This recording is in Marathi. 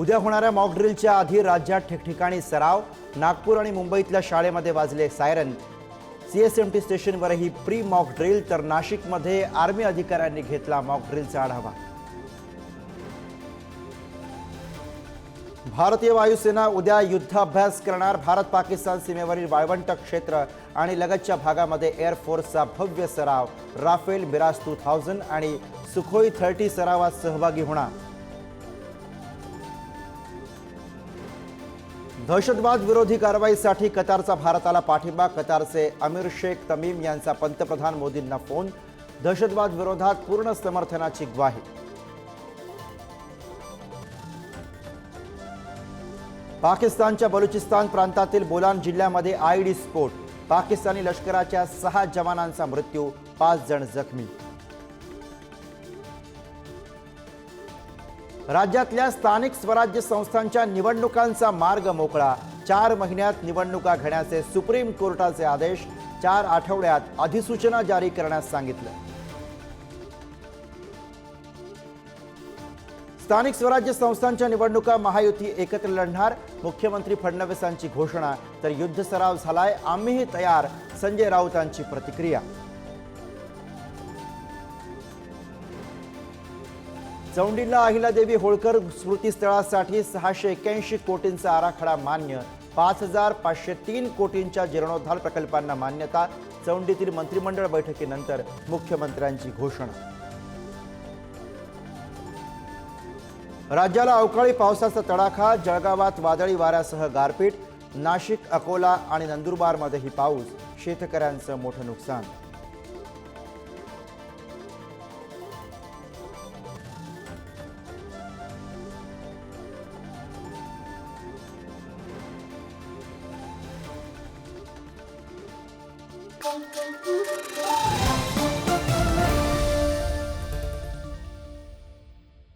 उद्या होणाऱ्या मॉकड्रिलच्या आधी राज्यात ठिकठिकाणी सराव नागपूर आणि मुंबईतल्या शाळेमध्ये वाजले सायरन सीएसएमटी स्टेशनवरही प्री मॉक ड्रिल तर नाशिकमध्ये आर्मी अधिकाऱ्यांनी घेतला मॉक ड्रिलचा आढावा. भारतीय वायुसेना उद्या युद्धाभ्यास करणार. भारत पाकिस्तान सीमेवरील वाळवंट क्षेत्र आणि लगतच्या भागामध्ये एअरफोर्सचा भव्य सराव. राफेल मिराज टू थाउजंड आणि सुखोई थर्टी सरावात सहभागी होणार. दहशतवाद विरोधी कारवाईसाठी कतारचा भारताला पाठिंबा कतारचे अमीर शेख तमीम यांचा पंतप्रधान मोदींना फोन दहशतवाद विरोधात पूर्ण समर्थनाची ग्वाही. पाकिस्तानच्या बलुचिस्तान प्रांतातील बोलान जिल्ह्यामध्ये आयडी स्फोट पाकिस्तानी लष्कराच्या सहा जवानांचा मृत्यू पाच जण जखमी. राज्यातल्या स्थानिक स्वराज्य संस्थांच्या निवडणुकांचा मार्ग मोकळा. चार महिन्यात निवडणुका घेण्याचे सुप्रीम कोर्टाचे आदेश चार आठवड्यात अधिसूचना जारी करण्यास सांगितलं. स्थानिक स्वराज्य संस्थांच्या निवडणुका महायुती एकत्र लढणार मुख्यमंत्री फडणवीसांची घोषणा तर युद्ध सराव झालाय आम्हीही तयार संजय राऊतांची प्रतिक्रिया. चौंडीला अहिलादेवी होळकर स्मृतीस्थळासाठी सहाशे एक्क्याऐंशी कोटींचा आराखडा मान्य. पाच हजार पाचशे तीन कोटींच्या जीर्णोद्धार प्रकल्पांना मान्यता चौंडीतील मंत्रिमंडळ बैठकीनंतर मुख्यमंत्र्यांची घोषणा. राज्याला अवकाळी पावसाचा तडाखा जळगावात वादळी वाऱ्यासह गारपीट नाशिक अकोला आणि नंदुरबारमध्येही पाऊस शेतकऱ्यांचं मोठं नुकसान. Música